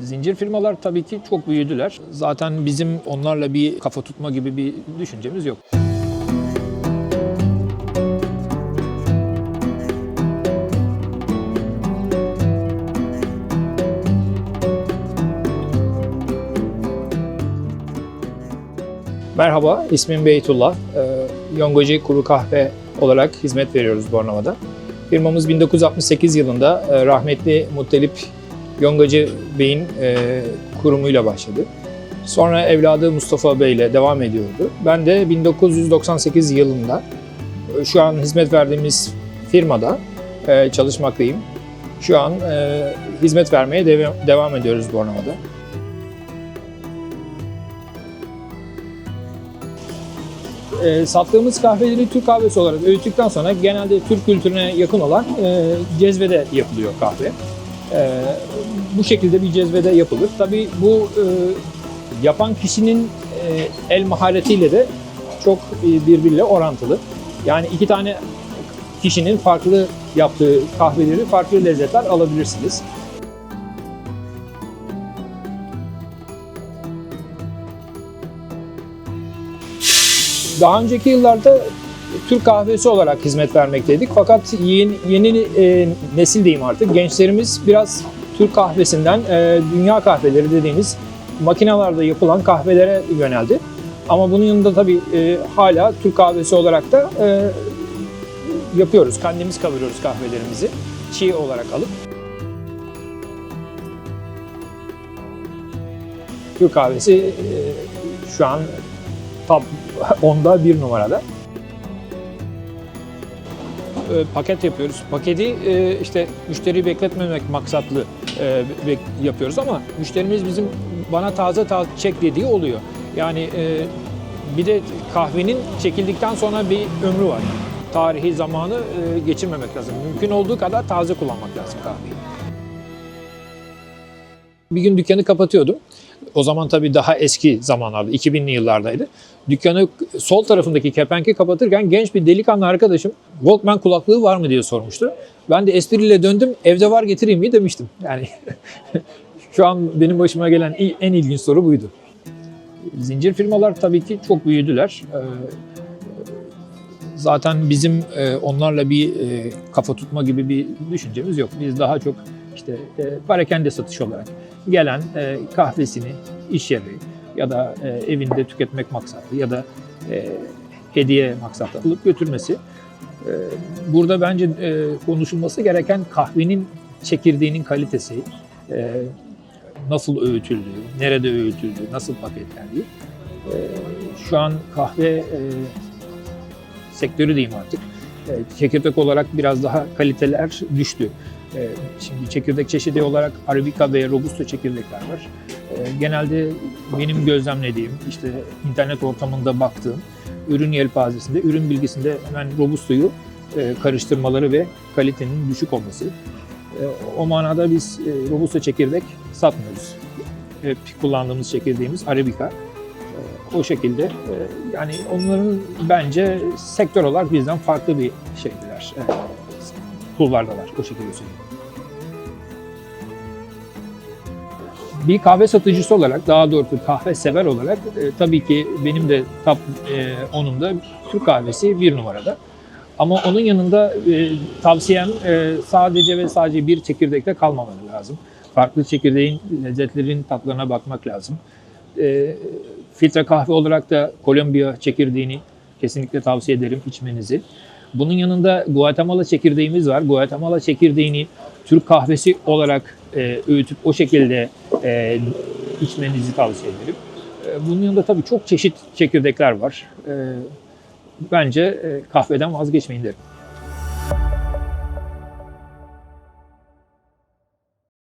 Zincir firmalar tabii ki çok büyüdüler. Zaten bizim onlarla bir kafa tutma gibi bir düşüncemiz yok. Merhaba, ismim Beytullah. Ee, Yongoji Kuru Kahve olarak hizmet veriyoruz Bornova'da. Firmamız 1968 yılında e, rahmetli Muttalip Yongacı Bey'in e, kurumuyla başladı. Sonra evladı Mustafa Bey ile devam ediyordu. Ben de 1998 yılında e, şu an hizmet verdiğimiz firmada e, çalışmaktayım. Şu an e, hizmet vermeye deve- devam ediyoruz Bornova'da. E, sattığımız kahveleri Türk kahvesi olarak öğüttükten sonra genelde Türk kültürüne yakın olan e, cezvede yapılıyor kahve. E, bu şekilde bir cezvede yapılır. Tabii bu e, yapan kişinin e, el maharetiyle de çok e, birbiriyle orantılı. Yani iki tane kişinin farklı yaptığı kahveleri farklı lezzetler alabilirsiniz. Daha önceki yıllarda Türk kahvesi olarak hizmet vermekteydik. Fakat yeni, yeni e, nesil diyeyim artık gençlerimiz biraz Türk kahvesinden e, dünya kahveleri dediğimiz makinalarda yapılan kahvelere yöneldi. Ama bunun yanında tabii e, hala Türk kahvesi olarak da e, yapıyoruz. Kendimiz kavuruyoruz kahvelerimizi çiğ olarak alıp. Türk kahvesi e, şu an top 10'da bir numarada. E, paket yapıyoruz. Paketi e, işte müşteriyi bekletmemek maksatlı e, bek- yapıyoruz ama müşterimiz bizim bana taze taze çek dediği oluyor. Yani e, bir de kahvenin çekildikten sonra bir ömrü var. Tarihi zamanı e, geçirmemek lazım. Mümkün olduğu kadar taze kullanmak lazım kahveyi. Bir gün dükkanı kapatıyordum. O zaman tabii daha eski zamanlarda, 2000'li yıllardaydı. Dükkanı sol tarafındaki kepenki kapatırken genç bir delikanlı arkadaşım Walkman kulaklığı var mı diye sormuştu. Ben de espriyle döndüm, evde var getireyim mi demiştim. Yani şu an benim başıma gelen en ilginç soru buydu. Zincir firmalar tabii ki çok büyüdüler. Ee, Zaten bizim e, onlarla bir e, kafa tutma gibi bir düşüncemiz yok. Biz daha çok işte e, parakende satış olarak gelen e, kahvesini iş yeri ya da e, evinde tüketmek maksatlı ya da e, hediye maksatlı alıp götürmesi. E, burada bence e, konuşulması gereken kahvenin çekirdeğinin kalitesi, e, nasıl öğütüldüğü, nerede öğütüldüğü, nasıl paketlendiği. E, şu an kahve e, sektörü diyeyim artık. E, Çekirdek olarak biraz daha kaliteler düştü. E, Şimdi çekirdek çeşidi olarak Arabica ve Robusta çekirdekler var. E, Genelde benim gözlemlediğim, işte internet ortamında baktığım ürün yelpazesinde, ürün bilgisinde hemen Robusta'yı e, karıştırmaları ve kalitenin düşük olması. E, O manada biz e, Robusta çekirdek satmıyoruz. Hep kullandığımız çekirdeğimiz Arabica. E, O şekilde e, yani onların bence sektör olarak bizden farklı bir şeydiler. E, Kulvardalar o şekilde söyleyeyim. Bir kahve satıcısı olarak, daha doğrusu kahve sever olarak e, tabii ki benim de top e, 10'umda Türk kahvesi bir numarada. Ama onun yanında e, tavsiyem e, sadece ve sadece bir çekirdekte kalmamalı lazım. Farklı çekirdeğin lezzetlerin tatlarına bakmak lazım. E, filtre kahve olarak da Kolombiya çekirdeğini kesinlikle tavsiye ederim içmenizi. Bunun yanında Guatemala çekirdeğimiz var. Guatemala çekirdeğini Türk kahvesi olarak e, öğütüp o şekilde e, içmenizi tavsiye ederim. E, bunun yanında tabii çok çeşit çekirdekler var. E, bence e, kahveden vazgeçmeyin derim.